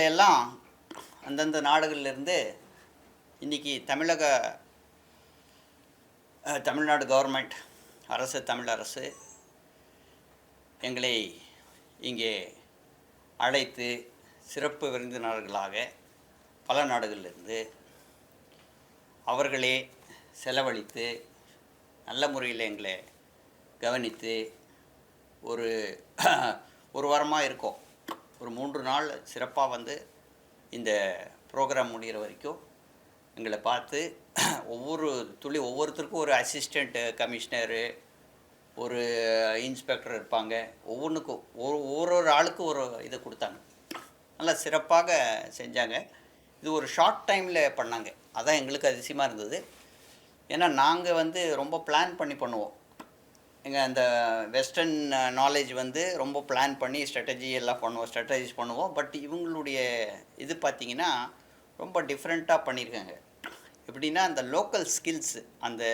எல்லாம் அந்தந்த நாடுகளிலிருந்து இன்றைக்கி தமிழக தமிழ்நாடு கவர்மெண்ட் அரசு தமிழ் அரசு எங்களை இங்கே அழைத்து சிறப்பு விருந்தினர்களாக பல நாடுகளிலிருந்து அவர்களே செலவழித்து நல்ல முறையில் எங்களை கவனித்து ஒரு ஒரு வாரமாக இருக்கோம். ஒரு மூன்று நாள் சிறப்பாக வந்து இந்த ப்ரோக்ராம் முடிகிற வரைக்கும் எங்களை பார்த்து ஒவ்வொரு துளி ஒவ்வொருத்தருக்கும் ஒரு அசிஸ்டண்ட்டு கமிஷனரு ஒரு இன்ஸ்பெக்டர் இருப்பாங்க. ஒவ்வொன்றுக்கும் ஒரு ஒரு ஒரு ஆளுக்கும் ஒரு இதை கொடுத்தாங்க. நல்லா சிறப்பாக செஞ்சாங்க. இது ஒரு ஷார்ட் டைமில் பண்ணாங்க. அதான் எங்களுக்கு அதிசயமாக இருந்தது. ஏன்னா நாங்கள் வந்து ரொம்ப பிளான் பண்ணி பண்ணுவோம். எங்கள் அந்த வெஸ்டர்ன் நாலேஜ் வந்து ரொம்ப பிளான் பண்ணி ஸ்ட்ராட்டஜி எல்லாம் பண்ணுவோம் ஸ்ட்ராட்டஜிஸ் பண்ணுவோம். பட் இவங்களுடைய இது பார்த்திங்கன்னா ரொம்ப டிஃப்ரெண்ட்டாக பண்ணியிருக்காங்க எப்படின்னா அந்த லோக்கல் ஸ்கில்ஸு அந்த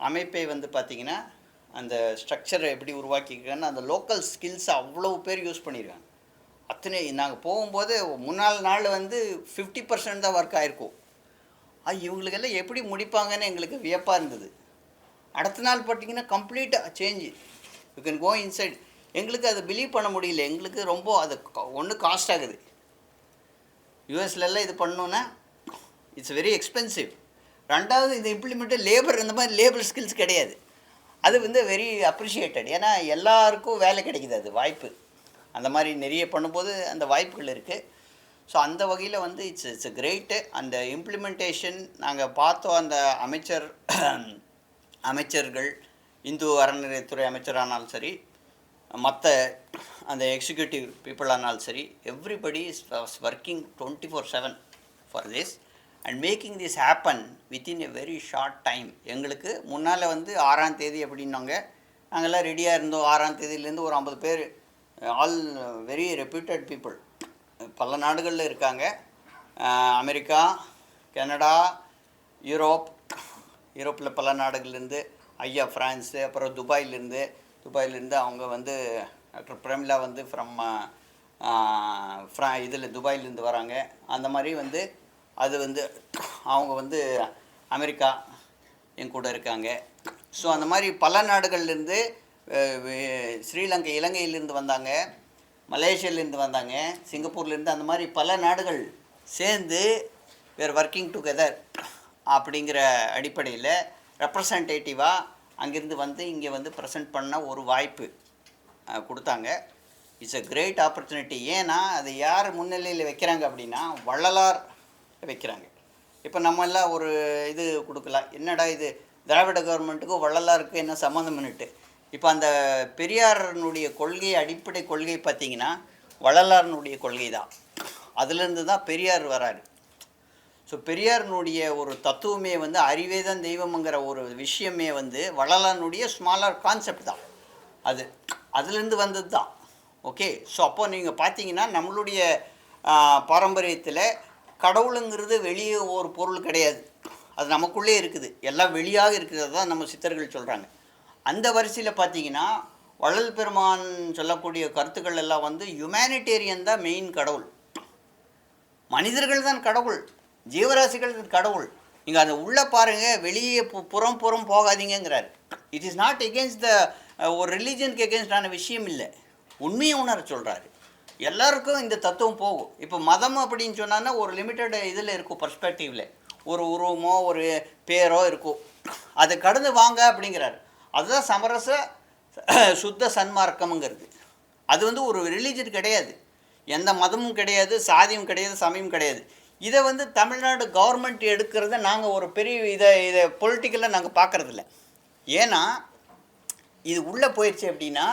அமைப்பை வந்து பார்த்திங்கன்னா அந்த ஸ்ட்ரக்சரை எப்படி உருவாக்கியிருக்கான்னு அந்த லோக்கல் ஸ்கில்ஸை அவ்வளோ பேர் யூஸ் பண்ணியிருக்காங்க அத்தனை நாங்கள் போகும்போது முன்னாள் நாள் வந்து ஃபிஃப்டி பர்சன்ட் தான் ஒர்க் ஆகிருக்கும் அது இவங்களுக்கெல்லாம் எப்படி முடிப்பாங்கன்னு எங்களுக்கு வியப்பாக இருந்தது. அடுத்த நாள் பார்த்தீங்கன்னா கம்ப்ளீட்டாக change you can go inside எங்களுக்கு அதை பிலீவ் பண்ண முடியல. எங்களுக்கு ரொம்ப அது ஒன்று காஸ்ட் ஆகுது. யூஎஸ்லலாம் இது பண்ணோன்னா இட்ஸ் வெரி எக்ஸ்பென்சிவ் ரெண்டாவது இது இம்ப்ளிமெண்ட்டு லேபர் இந்த மாதிரி லேபர் ஸ்கில்ஸ் கிடையாது. அது வந்து வெரி அப்ரிஷியேட்டட் ஏன்னா எல்லாருக்கும் வேலை கிடைக்கிது அது வாய்ப்பு. அந்த மாதிரி நிறைய பண்ணும்போது அந்த வாய்ப்புகள் இருக்குது ஸோ அந்த வகையில் வந்து இட்ஸ் இட்ஸ் கிரேட்டு அந்த இம்ப்ளிமெண்டேஷன் நாங்கள் பார்த்தோம் அந்த அமைச்சர் அமைச்சர்கள் இந்து அறநிலையத்துறை அமைச்சரானாலும் சரி மற்ற அந்த எக்ஸிக்யூட்டிவ் பீப்புளானாலும் சரி everybody is working twenty four seven for this and making this happen within a very short time எங்களுக்கு முன்னால் வந்து ஆறாம் தேதி அப்படின்னாங்க. நாங்கள்லாம் ரெடியாக இருந்தோம். ஆறாம் தேதியிலேருந்து ஒரு ஐம்பது பேர் ஆல் வெரி ரெப்யூட்டட் பீப்புள் பல நாடுகளில் இருக்காங்க. அமெரிக்கா கனடா யூரோப் யூரோப்பில் பல நாடுகள்லேருந்து ஐயா ஃப்ரான்ஸு அப்புறம் துபாயிலேருந்து துபாயிலேருந்து அவங்க வந்து டாக்டர் பிரமிளா வந்து ஃப்ரம் ஃப்ரா இதில் துபாயிலேருந்து வராங்க. அந்த மாதிரி வந்து அது வந்து அவங்க வந்து அமெரிக்கா என் கூட இருக்காங்க. ஸோ அந்த மாதிரி பல நாடுகள்லேருந்து ஸ்ரீலங்கை இலங்கையிலேருந்து வந்தாங்க மலேசியாலேருந்து வந்தாங்க சிங்கப்பூர்லேருந்து அந்த மாதிரி பல நாடுகள் சேர்ந்து வேர் ஒர்க்கிங் டுகெதர் அப்படிங்கிற அடிப்படையில் ரெப்ரசன்டேட்டிவாக அங்கேருந்து வந்து இங்கே வந்து ப்ரெசென்ட் பண்ண ஒரு வாய்ப்பு கொடுத்தாங்க. இட்ஸ் அ கிரேட் ஆப்பர்ச்சுனிட்டி ஏன்னா அது யார் முன்னிலையில் வைக்கிறாங்க அப்படின்னா வள்ளலார் வைக்கிறாங்க. இப்போ நம்ம எல்லாம் ஒரு இது கொடுக்கலாம். என்னடா இது? திராவிட கவர்மெண்ட்டுக்கும் வள்ளலாருக்கு என்ன சம்மந்தம்னுட்டு இப்போ அந்த பெரியாரனுடைய கொள்கை அடிப்படை கொள்கை பார்த்திங்கன்னா வள்ளலாரனுடைய கொள்கை தான் அதுலேருந்து தான் பெரியார் வராரு. ஸோ பெரியாரினுடைய ஒரு தத்துவமே வந்து அறிவே தான் தெய்வம்ங்கிற ஒரு விஷயமே வந்து வள்ளலானுடைய ஸ்மாலர் கான்செப்ட் தான். அது அதுலேருந்து வந்தது தான். ஓகே ஸோ அப்போ நீங்கள் பார்த்தீங்கன்னா நம்மளுடைய பாரம்பரியத்தில் கடவுளுங்கிறது வெளியே ஒரு பொருள் கிடையாது. அது நமக்குள்ளே இருக்குது. எல்லாம் வெளியாக இருக்கிறது தான் நம்ம சித்தர்கள் சொல்கிறாங்க அந்த வரிசையில் பார்த்தீங்கன்னா வள்ளல் பெருமான் சொல்லக்கூடிய கருத்துக்கள் எல்லாம் வந்து ஹியூமனிடேரியன் தான் மெயின் கடவுள். மனிதர்கள் தான் கடவுள். ஜீவராசிகள் கடவுள். நீங்கள் அதை உள்ளே பாருங்கள் வெளியே புறம் புறம் போகாதீங்கங்கிறார். It is not against the ஒரு ரிலீஜனுக்கு எகேன்ஸ்டான விஷயம் இல்லை. உண்மையை உணர சொல்கிறாரு எல்லாருக்கும் இந்த தத்துவம் போகும். இப்போ மதம் அப்படின்னு சொன்னான்னா ஒரு லிமிட்டட் இதில் இருக்கும் பர்ஸ்பெக்டிவில் ஒரு உருவமோ ஒரு பேரோ இருக்கும். அதை கடந்து வாங்க அப்படிங்கிறாரு. அதுதான் சமரச சுத்த சன்மார்க்கம்ங்கிறது. அது வந்து ஒரு ரிலீஜன் கிடையாது. எந்த மதமும் கிடையாது சாதியும் கிடையாது சமயம் கிடையாது. இதை வந்து தமிழ்நாடு கவர்மெண்ட் எடுக்கிறத நாங்கள் ஒரு பெரிய இதை இதை பொலிட்டிக்கலாக நாங்கள் பார்க்குறதில்ல. ஏன்னா இது உள்ளே போயிடுச்சு அப்படின்னா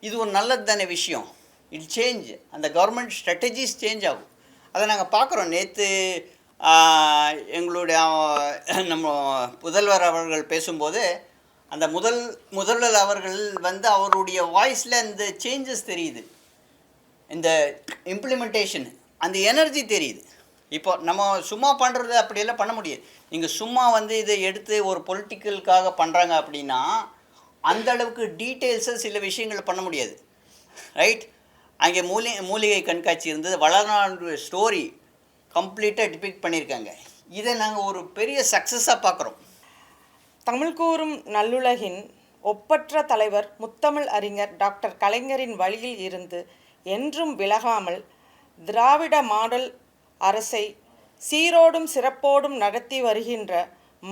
இது ஒரு நல்லது தானே விஷயம். இட் சேஞ்ச் அந்த கவர்மெண்ட் ஸ்ட்ராட்டஜிஸ் சேஞ்ச் ஆகும். அதை நாங்கள் பார்க்குறோம். நேற்று எங்களுடைய நம்ம முதல்வர் அவர்கள் பேசும்போது அந்த முதல் முதல்வர் அவர்கள் வந்து அவருடைய வாய்ஸில் இந்த சேஞ்சஸ் தெரியுது. இந்த இம்ப்ளிமெண்டேஷன் அந்த எனர்ஜி தெரியுது. இப்போ நம்ம சும்மா பண்ணுறது அப்படியெல்லாம் பண்ண முடியாது. நீங்கள் சும்மா வந்து இதை எடுத்து ஒரு பொலிட்டிக்கலுக்காக பண்ணுறாங்க அப்படின்னா அந்த அளவுக்கு டீட்டெயில்ஸை சில விஷயங்கள் பண்ண முடியாது. ரைட் அங்கே மூலி மூலிகை கண்காட்சி இருந்தது. வளநாடு ஸ்டோரி கம்ப்ளீட்டாக டிபிக் பண்ணியிருக்காங்க. இதை நாங்கள் ஒரு பெரிய சக்ஸஸாக பார்க்குறோம். தமிழ் கூறும் நல்லுலகின் ஒப்பற்ற தலைவர் முத்தமிழ் அறிஞர் டாக்டர் கலைஞரின் வழியில் இருந்து என்றும் விலகாமல் திராவிட மாடல் அரசை சீரோடும் சிறப்போடும் நடத்தி வருகின்ற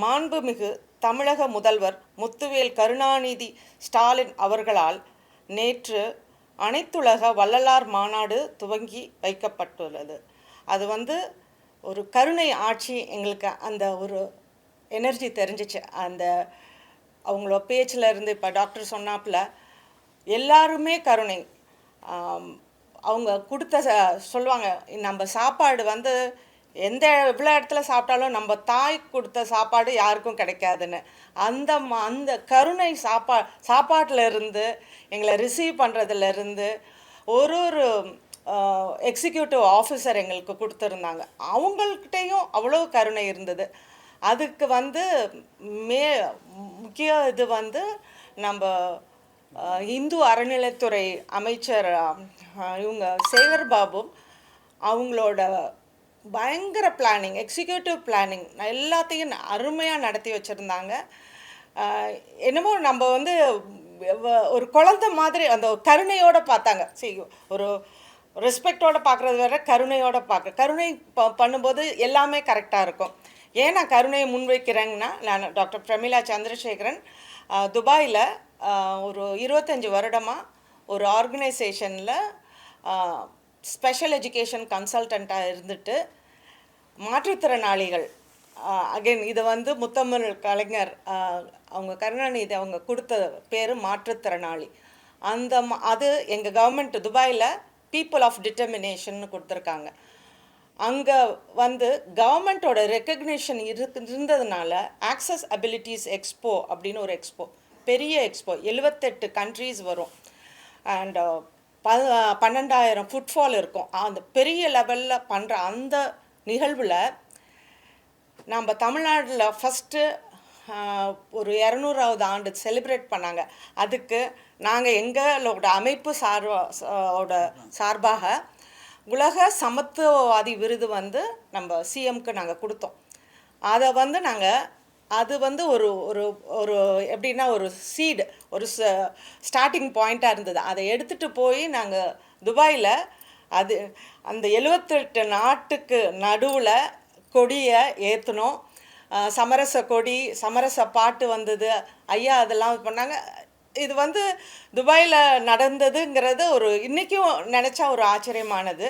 மாண்புமிகு தமிழக முதல்வர் முத்துவேல் கருணாநிதி ஸ்டாலின் அவர்களால் நேற்று அனைத்துலக வள்ளலார் மாநாடு துவங்கி வைக்கப்பட்டுள்ளது. அது வந்து ஒரு கருணை ஆட்சி. எங்களுக்கு அந்த ஒரு எனர்ஜி தெரிஞ்சிச்சு. அந்த அவங்களோட பேச்சில் இருந்து இப்போ டாக்டர் சொன்னாப்புல எல்லாருமே கருணை. அவங்க கொடுத்த ச- சொல்லுவாங்க நம்ம சாப்பாடு வந்து எந்த எவ்வளோ இடத்துல சாப்பிட்டாலும் நம்ம தாய் கொடுத்த சாப்பாடு யாருக்கும் கிடைக்காதுன்னு. அந்த ம- அந்த கருணை சாப்பா சாப்பாட்டில் இருந்து எங்களை ரிசீவ் பண்ணுறதுல இருந்து ஒரு ஒரு எக்ஸிக்யூட்டிவ் ஆஃபீஸர் எங்களுக்கு கொடுத்துருந்தாங்க. அவங்கள்கிட்டையும் அவ்வளோ கருணை இருந்தது. அதுக்கு வந்து மே முக்கிய இது வந்து நம்ம இந்து அறநிலைத்துறை அமைச்சர் இவங்க சேகர் பாபு அவங்களோட பயங்கர பிளானிங் எக்ஸிக்யூட்டிவ் பிளானிங் எல்லாத்தையும் அருமையாக நடத்தி வச்சுருந்தாங்க. என்னமோ நம்ம வந்து ஒரு குழந்தை மாதிரி அந்த கருணையோடு பார்த்தாங்க. சரி ஒரு ரெஸ்பெக்டோடு பார்க்குறது வேற கருணையோடு பார்க்க கருணை ப பண்ணும்போது எல்லாமே கரெக்டாக இருக்கும். ஏன் நான் கருணையை முன்வைக்கிறேங்கன்னா நான் டாக்டர் பிரமிளா சந்திரசேகரன் துபாயில் ஒரு இருபத்தஞ்சி வருடமாக ஒரு ஆர்கனைசேஷனில் ஸ்பெஷல் எஜுகேஷன் கன்சல்டண்ட்டாக இருந்துட்டு மாற்றுத்திறனாளிகள் அகைன் இதை வந்து முத்தமிழ் கலைஞர் அவங்க கருணாநிதி அவங்க கொடுத்த பேர் மாற்றுத்திறனாளி. அந்த அது எங்கள் கவர்மெண்ட் துபாயில் பீப்புள் ஆஃப் டிட்டர்மினேஷன் கொடுத்துருக்காங்க. அங்கே வந்து கவர்மெண்ட்டோட ரெக்கக்னிஷன் இருக்கு இருந்ததுனால ஆக்சஸ் அபிலிட்டிஸ் எக்ஸ்போ அப்படின்னு ஒரு எக்ஸ்போ. பெரிய எக்ஸ்போ எழுவத்தெட்டு கண்ட்ரீஸ் வரும். அண்ட் uh, ப பன்னெண்டாயிரம் ஃபுட்ஃபால் இருக்கும். அந்த பெரிய லெவலில் பண்ணுற அந்த நிகழ்வில் நம்ம தமிழ்நாட்டில் ஃபஸ்ட்டு uh, ஒரு இரநூறாவது ஆண்டு செலிப்ரேட் பண்ணாங்க. அதுக்கு நாங்கள் எங்களோட அமைப்பு சார்பா ஓட சார்பாக உலக சமத்துவவாதி விருது வந்து நம்ம சிஎம்க்கு நாங்கள் கொடுத்தோம். அதை வந்து நாங்கள் அது வந்து ஒரு ஒரு ஒரு எப்படின்னா ஒரு சீடு ஒரு ஸ்டார்டிங் பாயிண்ட்டாக இருந்தது. அதை எடுத்துகிட்டு போய் நாங்கள் துபாயில் அது அந்த எழுவத்தெட்டு நாட்டுக்கு நடுவில் கொடியை ஏற்றினோம் சமரச கொடி சமரச பாட்டு வந்தது. ஐயா அதெல்லாம் இது பண்ணாங்க. இது வந்து துபாயில் நடந்ததுங்கிறது ஒரு இன்றைக்கும் நினச்சா ஒரு ஆச்சரியமானது.